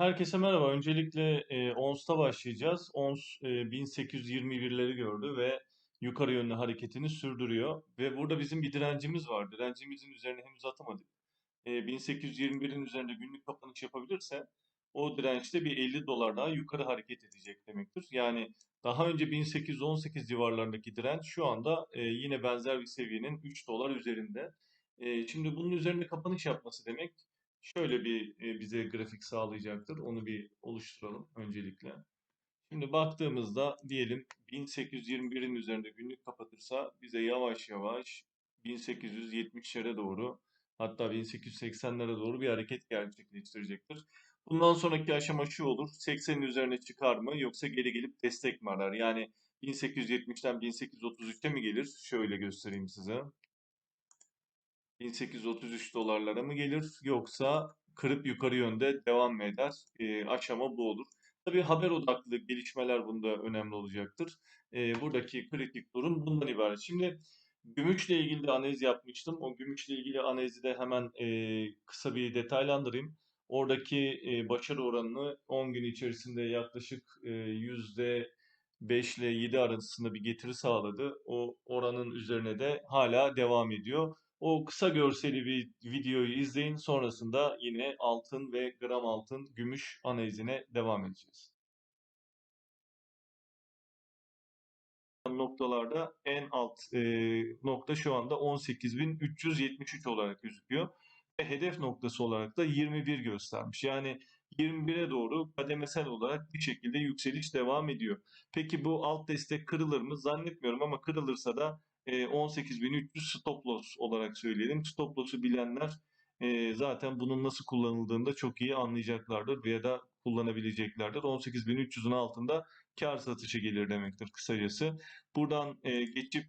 Herkese merhaba. Öncelikle e, ONS'ta başlayacağız. ONS e, 1821'leri gördü ve yukarı yönlü hareketini sürdürüyor. Ve burada bizim bir direncimiz var. Direncimizin üzerine henüz atamadık. E, 1821'in üzerinde günlük kapanış yapabilirse o dirençte bir 50 dolar daha yukarı hareket edecek demektir. Yani daha önce 1818 civarlarındaki direnç şu anda e, yine benzer bir seviyenin 3 dolar üzerinde. E, şimdi bunun üzerinde kapanış yapması demek şöyle bir e, bize grafik sağlayacaktır. Onu bir oluşturalım öncelikle. Şimdi baktığımızda diyelim 1821'in üzerinde günlük kapatırsa bize yavaş yavaş 1870'lere doğru hatta 1880'lere doğru bir hareket gerçekleştirecektir. Bundan sonraki aşama şu olur. 80'in üzerine çıkar mı yoksa geri gelip destek mi arar? Yani 1870'ten 1833'te mi gelir? Şöyle göstereyim size. 1833 dolarlara mı gelir yoksa kırıp yukarı yönde devam mı eder? E, aşama bu olur. Tabii haber odaklı gelişmeler bunda önemli olacaktır. E, buradaki kritik durum bundan ibaret. Şimdi gümüşle ilgili de analiz yapmıştım. O gümüşle ilgili analizi de hemen e, kısa bir detaylandırayım. Oradaki e, başarı oranını 10 gün içerisinde yaklaşık e, yüzde 5 ile 7 arasında bir getiri sağladı. O oranın üzerine de hala devam ediyor. O kısa görseli bir videoyu izleyin. Sonrasında yine altın ve gram altın, gümüş analizine devam edeceğiz. noktalarda en alt e, nokta şu anda 18.373 olarak gözüküyor. Ve hedef noktası olarak da 21 göstermiş. Yani 21'e doğru kademesel olarak bir şekilde yükseliş devam ediyor. Peki bu alt destek kırılır mı? Zannetmiyorum ama kırılırsa da 18.300 stop loss olarak söyleyelim. Stop loss'u bilenler zaten bunun nasıl kullanıldığını da çok iyi anlayacaklardır veya da kullanabileceklerdir. 18.300'ün altında kar satışı gelir demektir kısacası. Buradan geçip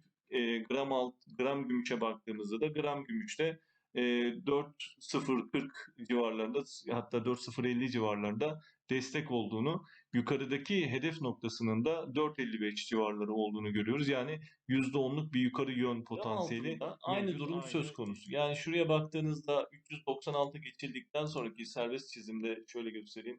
gram alt, gram gümüşe baktığımızda da gram gümüşte 4.040 civarlarında hatta 4.050 civarlarında destek olduğunu, yukarıdaki hedef noktasının da 4.55 civarları olduğunu görüyoruz. Yani %10'luk bir yukarı yön potansiyeli aynı durum aynı. söz konusu. Yani şuraya baktığınızda 396 geçildikten sonraki serbest çizimde şöyle göstereyim.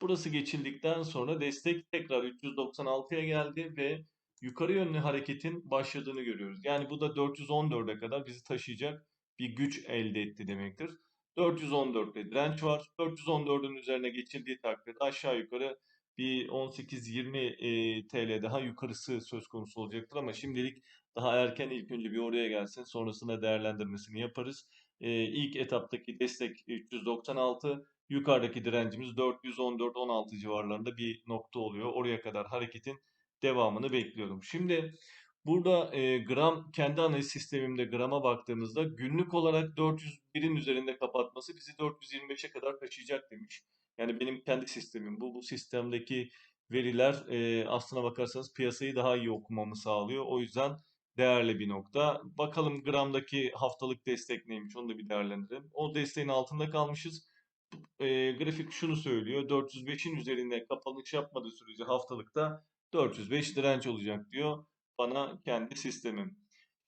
Burası geçildikten sonra destek tekrar 396'ya geldi ve yukarı yönlü hareketin başladığını görüyoruz. Yani bu da 414'e kadar bizi taşıyacak bir güç elde etti demektir. 414'te direnç var. 414'ün üzerine geçildiği takdirde aşağı yukarı bir 18-20 e, TL daha yukarısı söz konusu olacaktır ama şimdilik daha erken ilk önce bir oraya gelsin sonrasında değerlendirmesini yaparız. E, ilk etaptaki destek 396 yukarıdaki direncimiz 414-16 civarlarında bir nokta oluyor. Oraya kadar hareketin devamını bekliyorum. Şimdi Burada e, gram kendi analiz sistemimde grama baktığımızda günlük olarak 401'in üzerinde kapatması bizi 425'e kadar taşıyacak demiş. Yani benim kendi sistemim bu. Bu sistemdeki veriler e, aslına bakarsanız piyasayı daha iyi okumamı sağlıyor. O yüzden değerli bir nokta. Bakalım gramdaki haftalık destek neymiş onu da bir değerlendirelim. O desteğin altında kalmışız. E, grafik şunu söylüyor. 405'in üzerinde kapanış yapmadığı sürece haftalıkta 405 direnç olacak diyor bana kendi sistemim.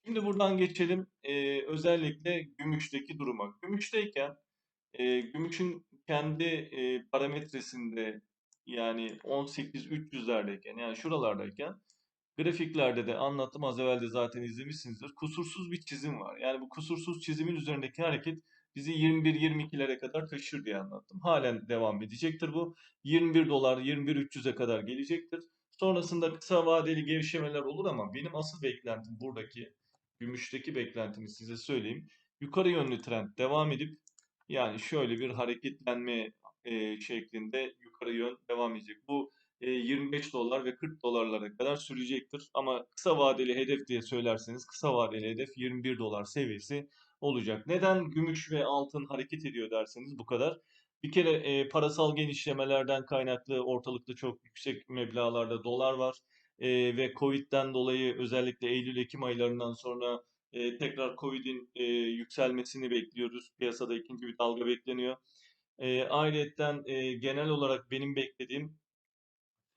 Şimdi buradan geçelim e, özellikle gümüşteki duruma. Gümüşteyken e, gümüşün kendi e, parametresinde yani 18-300'lerdeyken yani şuralardayken grafiklerde de anlattım az evvel de zaten izlemişsinizdir. Kusursuz bir çizim var. Yani bu kusursuz çizimin üzerindeki hareket bizi 21-22'lere kadar taşır diye anlattım. Halen devam edecektir bu. 21 dolar 21-300'e kadar gelecektir. Sonrasında kısa vadeli gevşemeler olur ama benim asıl beklentim buradaki gümüşteki beklentimi size söyleyeyim. Yukarı yönlü trend devam edip yani şöyle bir hareketlenme e, şeklinde yukarı yön devam edecek. Bu e, 25 dolar ve 40 dolarlara kadar sürecektir. Ama kısa vadeli hedef diye söylerseniz kısa vadeli hedef 21 dolar seviyesi olacak. Neden gümüş ve altın hareket ediyor derseniz bu kadar. Bir kere e, parasal genişlemelerden kaynaklı ortalıkta çok yüksek meblağlarda dolar var. E, ve Covid'den dolayı özellikle Eylül-Ekim aylarından sonra e, tekrar Covid'in e, yükselmesini bekliyoruz. Piyasada ikinci bir dalga bekleniyor. E, ayrıca e, genel olarak benim beklediğim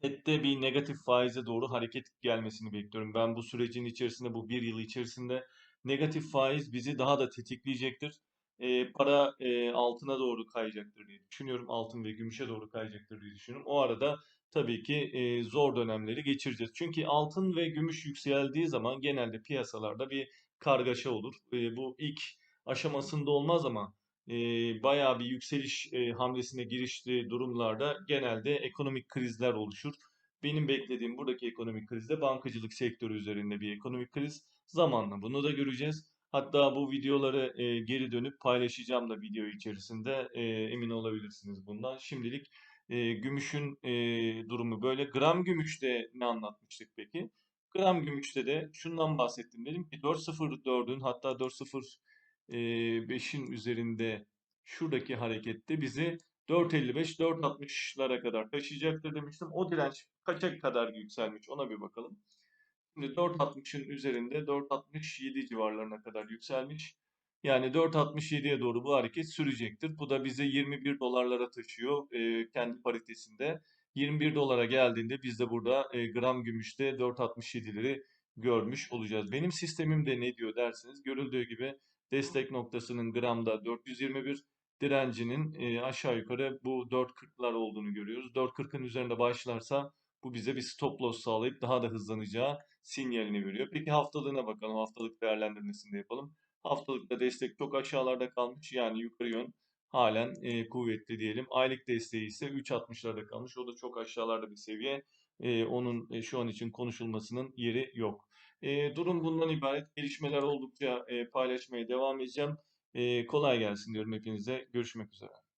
FED'de bir negatif faize doğru hareket gelmesini bekliyorum. Ben bu sürecin içerisinde, bu bir yıl içerisinde negatif faiz bizi daha da tetikleyecektir e, para e, altına doğru kayacaktır diye düşünüyorum. Altın ve gümüşe doğru kayacaktır diye düşünüyorum. O arada tabii ki e, zor dönemleri geçireceğiz. Çünkü altın ve gümüş yükseldiği zaman genelde piyasalarda bir kargaşa olur. E, bu ilk aşamasında olmaz ama e, bayağı bir yükseliş e, hamlesine giriştiği durumlarda genelde ekonomik krizler oluşur. Benim beklediğim buradaki ekonomik krizde bankacılık sektörü üzerinde bir ekonomik kriz. Zamanla bunu da göreceğiz. Hatta bu videoları e, geri dönüp paylaşacağım da video içerisinde e, emin olabilirsiniz bundan. Şimdilik e, gümüşün e, durumu böyle. Gram gümüşte ne anlatmıştık peki? Gram gümüşte de şundan bahsettim. Dedim ki 4.04'ün hatta 4.05'in üzerinde şuradaki harekette bizi 4.55-4.60'lara kadar taşıyacaktır demiştim. O direnç kaça kadar yükselmiş ona bir bakalım. Şimdi 4.60'ın üzerinde 4.67 civarlarına kadar yükselmiş. Yani 4.67'ye doğru bu hareket sürecektir. Bu da bize 21 dolarlara taşıyor e, kendi paritesinde. 21 dolara geldiğinde biz de burada e, gram gümüşte 4.67'leri görmüş olacağız. Benim sistemimde ne diyor derseniz görüldüğü gibi destek noktasının gramda 421, direncinin e, aşağı yukarı bu 4.40'lar olduğunu görüyoruz. 4.40'ın üzerinde başlarsa bu bize bir stop loss sağlayıp daha da hızlanacağı sinyalini veriyor. Peki haftalığına bakalım. Haftalık değerlendirmesini de yapalım. Haftalıkta destek çok aşağılarda kalmış. Yani yukarı yön halen e, kuvvetli diyelim. Aylık desteği ise 3.60'larda kalmış. O da çok aşağılarda bir seviye. E, onun e, şu an için konuşulmasının yeri yok. E, durum bundan ibaret. Gelişmeler oldukça e, paylaşmaya devam edeceğim. E, kolay gelsin diyorum hepinize. Görüşmek üzere.